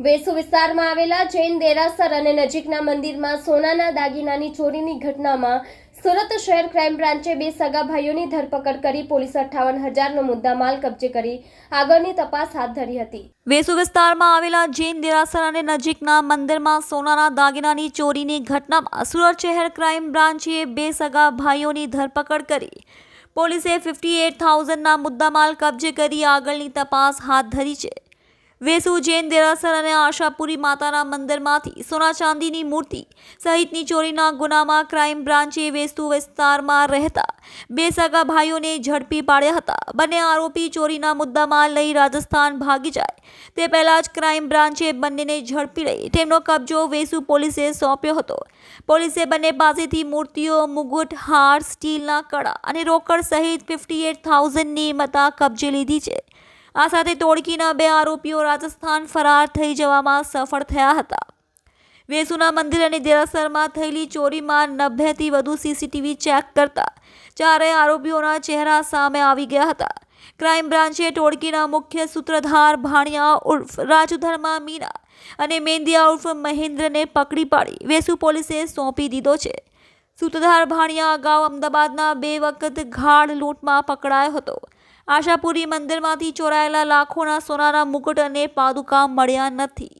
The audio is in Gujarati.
વેસુ વિસ્તારમાં આવેલા જૈન દેરાસર અને નજીકના મંદિરમાં સોનાના દાગીનાની ચોરીની ઘટનામાં સુરત શહેર ક્રાઇમ બ્રાન્ચે બે સગા ભાઈઓની ધરપકડ કરી પોલીસ અઠ્ઠાવન હજારનો મુદ્દામાલ કબજે કરી આગળની તપાસ હાથ ધરી હતી. વેસુ વિસ્તારમાં આવેલા જૈન દેરાસર અને નજીકના મંદિરમાં સોનાના દાગીનાની ચોરીની ઘટનામાં સુરત શહેર ક્રાઇમ બ્રાન્ચે બે સગા ભાઈઓની ધરપકડ કરી પોલીસે ફિફ્ટી એટ થાઉઝન્ડના મુદ્દામાલ કબજે કરી આગળની તપાસ હાથ ધરી છે. વેસુ જૈન દેરાસર અને આશાપુરી માતાના મંદિરમાંથી સોના ચાંદીની મૂર્તિ સહિતની ચોરીના ગુનામાં ક્રાઇમ બ્રાન્ચે વેસુ વિસ્તારમાં રહેતા બે સગા ભાઈઓને ઝડપી પાડ્યા હતા. બંને આરોપી ચોરીના મુદ્દામાં લઈ રાજસ્થાન ભાગી જાય. તે પહેલાં જ ક્રાઇમ બ્રાન્ચે બંનેને ઝડપી લઈ તેમનો કબજો વેસુ પોલીસે સોંપ્યો હતો. પોલીસે બંને પાસેથી મૂર્તિઓ, મુગુટ, હાર, સ્ટીલના કડા અને રોકડ સહિત ફિફ્ટી એટ થાઉઝન્ડની મતા કબજે લીધી છે. આ સાથે ટોળકીના બે આરોપીઓ રાજસ્થાન ફરાર થઈ જવામાં સફળ થયા હતા. વેસુના મંદિર અને દેરાસરમાં થયેલી ચોરીમાં નબ્બેથી વધુ સીસીટીવી ચેક કરતા ચારેય આરોપીઓના ચહેરા સામે આવી ગયા હતા. ક્રાઇમ બ્રાન્ચે ટોળકીના મુખ્ય સૂત્રધાર ભાણિયા ઉર્ફ, રાજુધર્મા મીના અને મેંદિયા ઉર્ફ મહેન્દ્રને પકડી પાડી વેસુ પોલીસે સોંપી દીધો છે. સૂત્રધાર ભાણિયા અગાઉ અમદાવાદના બે વખત ગાઢ લૂંટમાં પકડાયો હતો. આશાપુરી મંદિરમાંથી ચોરાયેલા લાખોના સોનાના મુકુટ અને પાદુકા મળ્યા નથી.